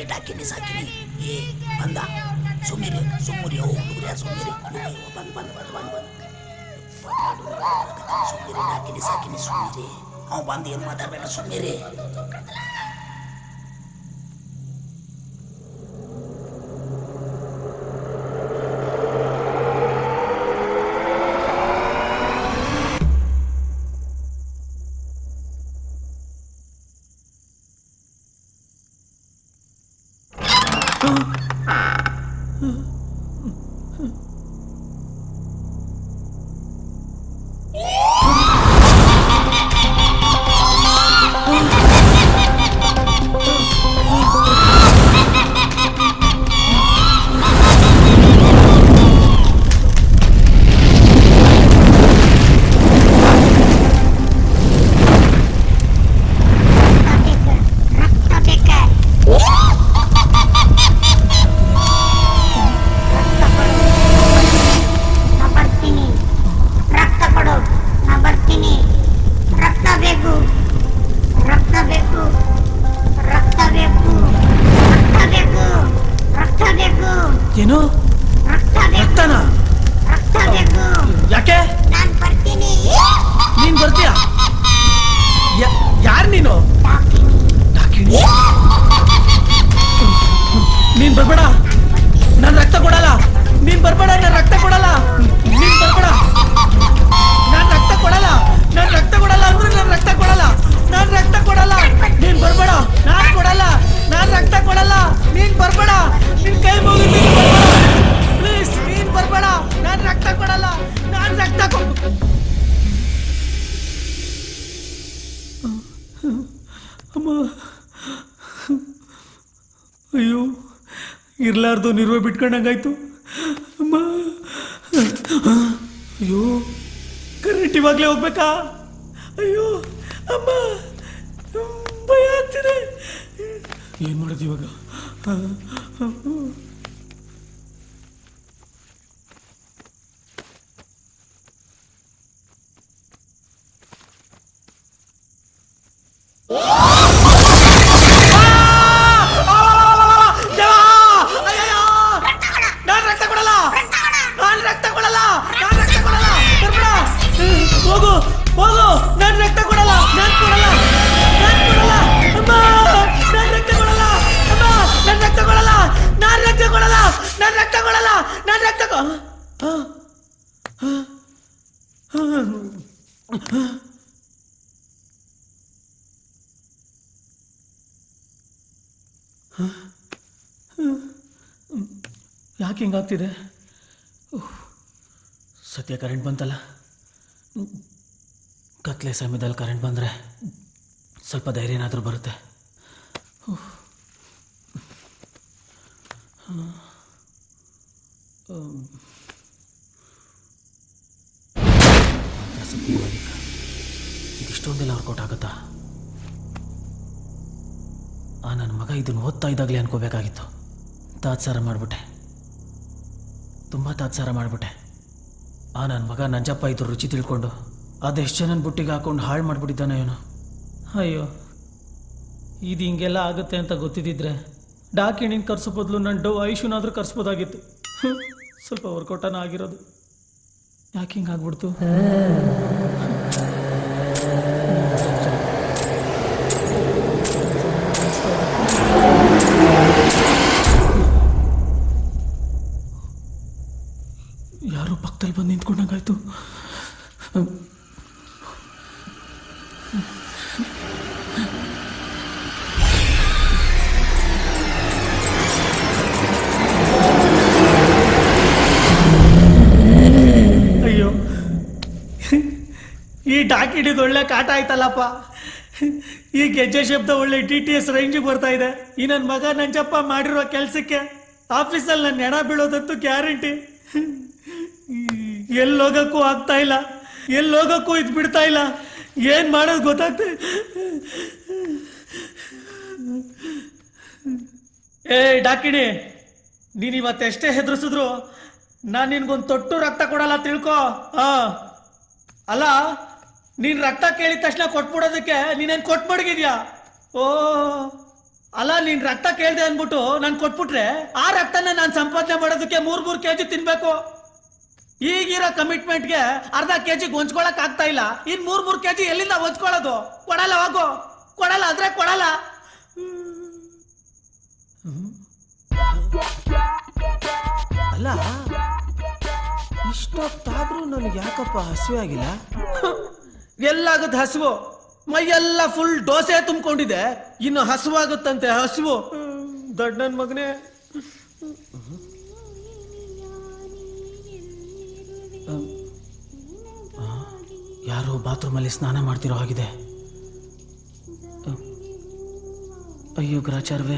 ಏ ಡಾಕಿನಿ ಸಾಕಿನಿ ಏ ಬಂದ ಸುಮ್ಮಿರಿ ಸುಮ್ಮರಿ ಅವು ಹುಡುಗರ ಸುಮ್ಮಿರಿ ಬಂದು ಬಂದು ಬಂದು ಬಂದು ಬಂದು ಸುಮ್ಮಿರಿ ಡಾಕಿನಿ ಸಾಕಿನಿ ಸುಮ್ಮಿರಿ ಅವ್ ಬಂದು ಏನು ಮಾತಾಡ್ಬೇಡ ಸುಮ್ಮಿರಿ ರಕ್ತ ಏನು? ರಕ್ತನ? ಯಾಕೆ? ನಾನ್ ಬರ್ತೀಯ? ಯಾರು ನೀನು? ನೀನ್ ಬರ್ಬೇಡ. ನಾನು ರಕ್ತ ಕೊಡಲ್ಲ. ನೀನ್ ಬರ್ಬೇಡ, ನಾನು ರಕ್ತ ಕೊಡಲ್ಲ. ನೀನ್ ಬರ್ಬೇಡ. ನಾನು ರಕ್ತ ಕೊಡಲ್ಲ. ನಾನು ರಕ್ತ ಕೊಡಲ್ಲ ಅಂದ್ರೆ ನಾನು ರಕ್ತ ಕೊಡಲ್ಲ. ನಾನು ರಕ್ತ ಕೊಡಲ್ಲ. ನೀನ್ ಬರ್ಬೇಡ. ನಾನ್ ಕೊಡಲ್ಲ. ನಾನ್ ರಕ್ತ ಕೊಡಲ್ಲ? ನೀನ್ ಬರ್ಬೇಡ. ನಿನ್ ಕೈ ಮುಗಿದು ಪ್ಲೀಸ್ ನೀನ್ ಬರ್ಬೇಡ. ನಾನು ರಕ್ತ ಕೊಡಲ್ಲ. ನಾನು ರಕ್ತ ಕೊ ಅಮ್ಮ. ಅಯ್ಯೋ, ಇರ್ಲಾರ್ದು ನಿರ್ವ ಬಿಟ್ಕೊಂಡಂಗಾಯ್ತು. ಅಮ್ಮ. ಅಯ್ಯೋ, ಕರೆಂಟ್ ಇವಾಗಲೇ ಹೋಗ್ಬೇಕಾ? ಅಯ್ಯೋ, ಅಮ್ಮ. ಭಯ ಆಗ್ತಿದೆ. ಏನು ಮಾಡೋದು ನಾನ್ ರಕ್ತ ಕೊ ಆ, ಆ, ಆ. ಯಾಕೆ ಹಿಂಗಾಗ್ತಿದೆ. ಸದ್ಯ ಕರೆಂಟ್ ಬಂತಲ್ಲ. ಕತ್ಲೆ ಸಮಯದಲ್ಲಿ ಕರೆಂಟ್ ಬಂದರೆ ಸ್ವಲ್ಪ ಧೈರ್ಯ ಏನಾದರೂ ಬರುತ್ತೆ ಇದಿಷ್ಟೊಂದೆಲ್ಲ ವರ್ಕೌಟ್ ಆಗುತ್ತಾ? ಆ ನನ್ನ ಮಗ ಇದನ್ನು ಓದ್ತಾ ಇದ್ದಾಗಲೇ ಅನ್ಕೋಬೇಕಾಗಿತ್ತು. ತಾತ್ಸಾರ ಮಾಡಿಬಿಟ್ಟೆ. ತುಂಬ ತಾತ್ಸಾರ ಮಾಡಿಬಿಟ್ಟೆ. ಆ ನನ್ನ ಮಗ ನಂಜಪ್ಪ ಇದ್ರ ರುಚಿ ತಿಳ್ಕೊಂಡು ಅದೆಷ್ಟು ಜನನ ಬುಟ್ಟಿಗೆ ಹಾಕೊಂಡು ಹಾಳು ಮಾಡಿಬಿಟ್ಟಿದ್ದಾನೆ ಇವನು. ಅಯ್ಯೋ, ಇದು ಹಿಂಗೆಲ್ಲ ಆಗುತ್ತೆ ಅಂತ ಗೊತ್ತಿದ್ದಿದ್ರೆ ಡಾಕಿಣಿನ ಕರ್ಸೋ ಬದಲು ನನ್ನ ಡೋ ಐಶುನಾದರೂ ಕರ್ಸ್ಬೋದಾಗಿತ್ತು. ಹ್ಮ್. ಸ್ವಲ್ಪ ವರ್ಕೌಟನ ಆಗಿರೋದು. ಯಾಕೆ ಹಿಂಗಾಗ್ಬಿಡ್ತು ಈ ಡಾಕಿಡಿದು ಒಳ್ಳೆ ಕಾಟ ಆಯ್ತಲ್ಲಪ್ಪ. ಈ ಗೆಜ್ಜೆ ಶಬ್ದ ಒಳ್ಳೆ ಟಿ ಟಿ ಎಸ್ ರೇಂಜಿಗೆ ಬರ್ತಾ ಇದೆ. ಈ ನನ್ನ ಮಗ ನಂಜಪ್ಪ ಮಾಡಿರೋ ಕೆಲಸಕ್ಕೆ ಆಫೀಸಲ್ಲಿ ನನ್ನ ಹೆಣ ಬೀಳೋದಂತೂ ಗ್ಯಾರಂಟಿ. ಎಲ್ಲಿ ಹೋಗೋಕ್ಕೂ ಆಗ್ತಾ ಇಲ್ಲ. ಎಲ್ಲಿ ಹೋಗೋಕ್ಕೂ ಇದು ಬಿಡ್ತಾ ಇಲ್ಲ. ಏನು ಮಾಡೋದು ಗೊತ್ತಾಗ್ತದೆ ಏ ಡಾಕಿಣಿ, ನೀನು ಇವತ್ತು ಎಷ್ಟೇ ಹೆದರ್ಸಿದ್ರು ನಾನು ನಿನ್ಗೊಂದು ತೊಟ್ಟು ರಕ್ತ ಕೊಡಲ್ಲ ತಿಳ್ಕೊ. ಹಾಂ ಅಲ್ಲ ನೀನ್ ರಕ್ತ ಕೇಳಿದ ತಕ್ಷಣ ಕೊಟ್ಬಿಡೋದಕ್ಕೆ ನೀನೇನ್ ಕೊಟ್ಬಿಡ್ಗಿದ್ಯಾ? ಓ, ಅಲ್ಲ, ನೀನ್ ರಕ್ತ ಕೇಳ್ದೆ ಅಂದ್ಬಿಟ್ಟು ನಾನು ಕೊಟ್ಬಿಟ್ರೆ ಆ ರಕ್ತನ ನಾನು ಸಂಪಾದನೆ ಮಾಡೋದಕ್ಕೆ ಮೂರ್ ಮೂರ್ ಕೆಜಿ ತಿನ್ಬೇಕು. ಈಗಿರೋ ಕಮಿಟ್ಮೆಂಟ್ಗೆ ಅರ್ಧ ಕೆಜಿ ಹೊಂಚ್ಕೊಳಕ್ ಆಗ್ತಾ ಇಲ್ಲ. ಇನ್ ಮೂರ್ ಮೂರ್ ಕೆಜಿ ಎಲ್ಲಿಂದ ಹೊಂಚ್ಕೊಳ್ಳೋದು ಕೊಡಲ್ಲ, ಹೋಗೋ. ಕೊಡಲ್ಲ ಅಂದ್ರೆ ಕೊಡಲ್ಲ. ಅಲ್ಲ, ಇಷ್ಟೊತ್ತಾದ್ರೂ ನನಗೆ ಯಾಕಪ್ಪ ಹಸಿವೆ ಆಗಿಲ್ಲ ಎಲ್ಲಾಗತ್ತೆ ಹಸಿವು. ಮೈಯೆಲ್ಲ ಫುಲ್ ದೋಸೆ ತುಂಬಿಕೊಂಡಿದೆ. ಇನ್ನು ಹಸುವಾಗುತ್ತಂತೆ, ಹಸಿವು. ದೊಡ್ಡ ನನ್ನ ಮಗನೇ. ಬಾತ್ರೂಮ್ ಬಾತ್ರೂಮಲ್ಲಿ ಸ್ನಾನ ಮಾಡ್ತಿರೋ ಹಾಗಿದೆ. ಅಯ್ಯೋ, ಗ್ರಾಚಾರ್ವೆ.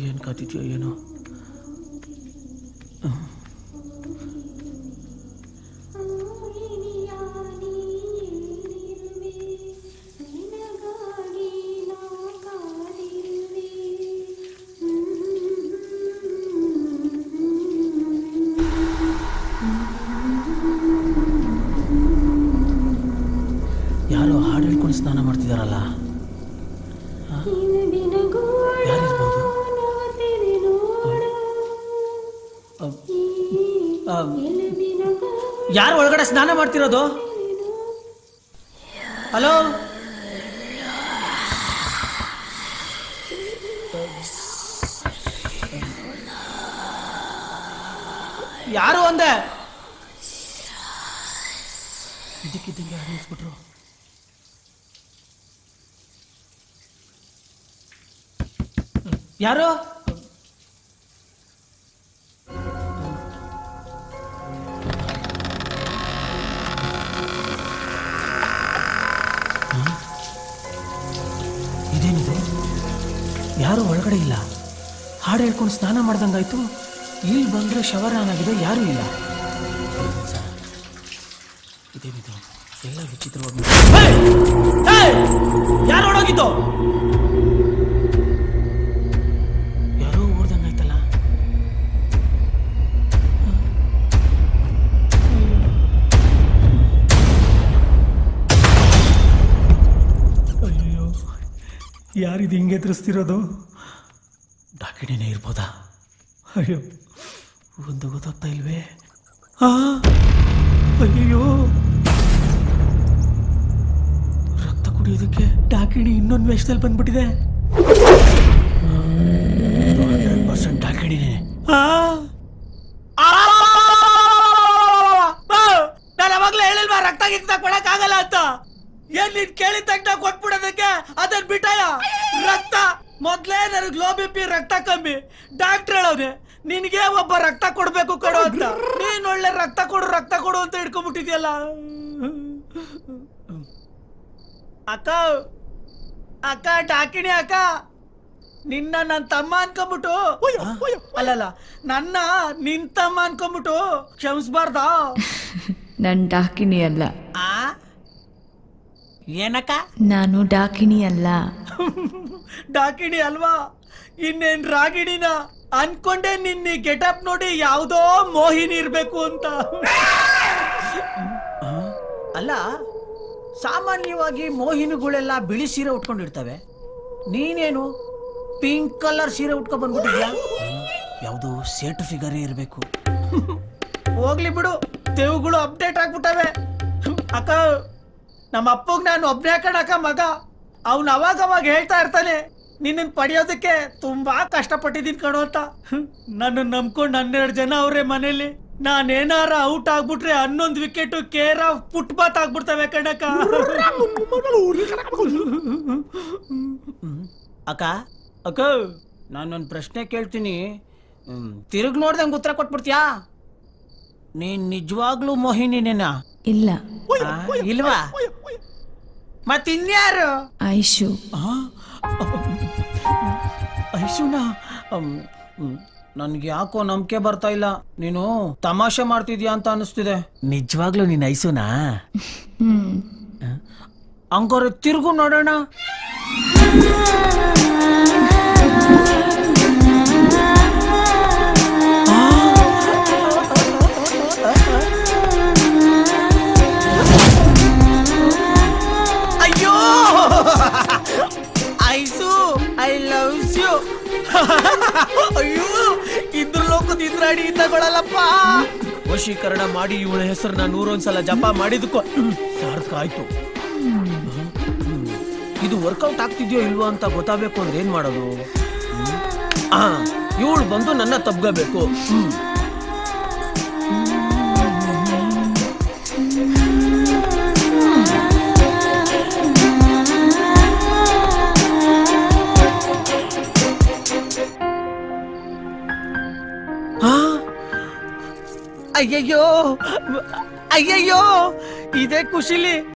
ಏನು ಕಾತಿದ್ಯೋ ಏನೋ. ಅ- ಯಾರು ಒಳಗಡೆ ಸ್ನಾನ ಮಾಡ್ತಿರೋದು? ಹಲೋ? ಯಾರು ಒಂದೇ ಇದಕ್ಕಿದ್ದಂಗೆ ಯಾರು ಯಾರು? ಇದೇನಿದೆ? ಯಾರು ಒಳಗಡೆ ಇಲ್ಲ. ಹಾಡು ಹೇಳ್ಕೊಂಡು ಸ್ನಾನ ಮಾಡ್ದಂಗಾಯ್ತು. ಇಲ್ಲಿ ಬಂದ್ರೆ ಶವರ್ ಆನ್ ಆಗಿದೆ ಯಾರೂ ಇಲ್ಲ. ಇದೇನಿದು? ಎಲ್ಲ ವಿಚಿತ್ರವಾಗಿ ಯಾರು ಹೊಡೋಗಿದ್ದು ಯಾರಿದು ಹಿಂಗೆ ಎದುರಿಸ್ತಿರೋದು? ಡಾಕಿಣಿನೇ ಇರ್ಬೋದಾ? ಅಯ್ಯೋ. ಒಂದು ಗೊತ್ತಾಗ್ತಾ ಇಲ್ವೇ? ಆ? ಅಯ್ಯೋ ರಕ್ತ ಕುಡಿಯೋದಕ್ಕೆ ಡಾಕಿಣಿ ಇನ್ನೊಂದು ವೇಷದಲ್ಲಿ ಬಂದ್ಬಿಟ್ಟಿದೆ. ಹಂಡ್ರೆಡ್ ಪರ್ಸೆಂಟ್ ಡಾಕಿಣಿನೇ ನಾನು ಅವಾಗ್ಲೇ ಹೇಳಿಲ್ವಾ ರಕ್ತ ಗಿಕ್ತ ಕೊಡಕ್ ಆಗಲ್ಲ ಅಂತ ಏನ್ ನೀನ್ ಕೇಳಿದ ತಕ್ಷಣ ಕೊಟ್ಬಿಡೋದಕ್ಕೆ ಅದನ್ ಬಿಟ್ಟಯ ರಕ್ತ ಮೊದ್ಲೇ ನನಗೆ ಲೋ ಬಿ ಪಿ ರಕ್ತ ಕಮ್ಮಿ. ಡಾಕ್ಟರ್ ಹೇಳೋದೆ ನಿನಗೆ ಒಬ್ಬ ರಕ್ತ ಕೊಡಬೇಕು ಕೊಡು ಅಂತ. ನೀನ್ ಒಳ್ಳೆ ರಕ್ತ ಕೊಡು ರಕ್ತ ಕೊಡು ಅಂತ ಹಿಡ್ಕೊಂಡ್ಬಿಟ್ಟಿದ್ಯಲ್ಲ. ಅಕ್ಕ ಅಕ್ಕ ಡಾಕಿಣಿ ಅಕ್ಕ. ನಿನ್ನ ನನ್ನ ತಮ್ಮ ಅನ್ಕೊಂಬಿಟ್ಟು. ಅಲ್ಲಲ್ಲ ನನ್ನ ನಿನ್ ತಮ್ಮ ಅನ್ಕೊಂಬಿಟ್ಟು ಕ್ಷಮಿಸ್ಬಾರ್ದ? ನನ್ನ ಡಾಕಿಣಿ ಅಲ್ಲ. ಆ? ಏನಕ್ಕ? ನಾನು ಡಾಕಿಣಿ ಅಲ್ಲ. ಡಾಕಿಣಿ ಅಲ್ವಾ? ಇನ್ನೇನ್ ರಾಗಿಣಿನ? ಅನ್ಕೊಂಡೆ ನಿನ್ನ ಗೆಟಪ್ ನೋಡಿ ಯಾವುದೋ ಮೋಹಿನಿ ಇರ್ಬೇಕು ಅಂತ. ಅಲ್ಲ ಸಾಮಾನ್ಯವಾಗಿ ಮೋಹಿನಿಗಳೆಲ್ಲ ಬಿಳಿ ಸೀರೆ ಉಟ್ಕೊಂಡಿರ್ತವೆ. ನೀನೇನು ಪಿಂಕ್ ಕಲರ್ ಸೀರೆ ಉಟ್ಕೊಂಡ್ ಬಂದ್ಬಿಟ್ಟಿದ್ಯಾ? ಯಾವುದು ಸೇಟ್ ಫಿಗರ್ ಇರಬೇಕು. ಹೋಗ್ಲಿ ಬಿಡು ತೆವುಗಳು ಅಪ್ಡೇಟ್ ಆಗ್ಬಿಟ್ಟವೆ. ಅಕ್ಕ ನಮ್ಮ ಅಪ್ಪಗ್ ನಾನು ಒಬ್ನೇ ಕಣಕ ಮಗ. ಅವ್ನು ಅವಾಗ ಅವಾಗ ಹೇಳ್ತಾ ಇರ್ತಾನೆ ನಿನ್ನ ಪಡೆಯೋದಕ್ಕೆ ತುಂಬಾ ಕಷ್ಟಪಟ್ಟಿದ್ದೀನಿ ಕಣೋ ಅಂತ. ನನ್ನ ನಂಬ್ಕೊಂಡು ಹನ್ನೆರಡು ಜನ ಅವ್ರೆ ಮನೇಲಿ. ನಾನೇನಾರ ಔಟ್ ಆಗ್ಬಿಟ್ರೆ ಹನ್ನೊಂದು wicket care of footpath ಆಗ್ಬಿಡ್ತವೆ ಕಣಕ. ಅಕ್ಕ ಅಕ್ಕ, ನಾನೊಂದು ಪ್ರಶ್ನೆ ಕೇಳ್ತೀನಿ. ತಿರುಗ್ ನೋಡ್ದಂಗೆ ಉತ್ತರ ಕೊಟ್ಬಿಡ್ತೀಯಾ? ನೀನ್ ನಿಜವಾಗ್ಲೂ ಮೋಹಿನಿನೇನಾ? ಇಲ್ಲ. ಆ, ಇಲ್ವಾ? ಮತ್ತಿನ್ಯಾರು? ಐಶು. ಐಶುನಾ? ನನ್ಗೆ ಯಾಕೋ ನಂಬಿಕೆ ಬರ್ತಾ ಇಲ್ಲ. ನೀನು ತಮಾಷೆ ಮಾಡ್ತಿದ್ಯಾ ಅಂತ ಅನಿಸ್ತಿದೆ. ನಿಜವಾಗ್ಲೂ ನೀನ್ ಐಸುನಾ ಹ್ಮ್. ಹಂಗಾರೆ ತಿರುಗು ನೋಡೋಣ. ತಗೊಳಲ್ಲಪ್ಪ ವಶೀಕರಣ ಮಾಡಿ ಇವಳ ಹೆಸರನ್ನ ನೂರೊಂದ್ಸಲ ಜಪ ಮಾಡಿದಕ್ಕೂ ಸಾರ್ಥಕ ಆಯ್ತು ಇದು ವರ್ಕೌಟ್ ಆಗ್ತಿದ್ಯೋ ಇಲ್ವೋ ಅಂತ ಗೊತ್ತಾಗಬೇಕು ಅಂದ್ರೆ ಏನ್ ಮಾಡೋದು? ಇವಳು ಬಂದು ನನ್ನ ತಬ್ಗಬೇಕು ಹ್ಮ್. ಅಯ್ಯಯ್ಯೋ ಅಯ್ಯಯ್ಯೋ ಇದೇ ಖುಷಿಲಿ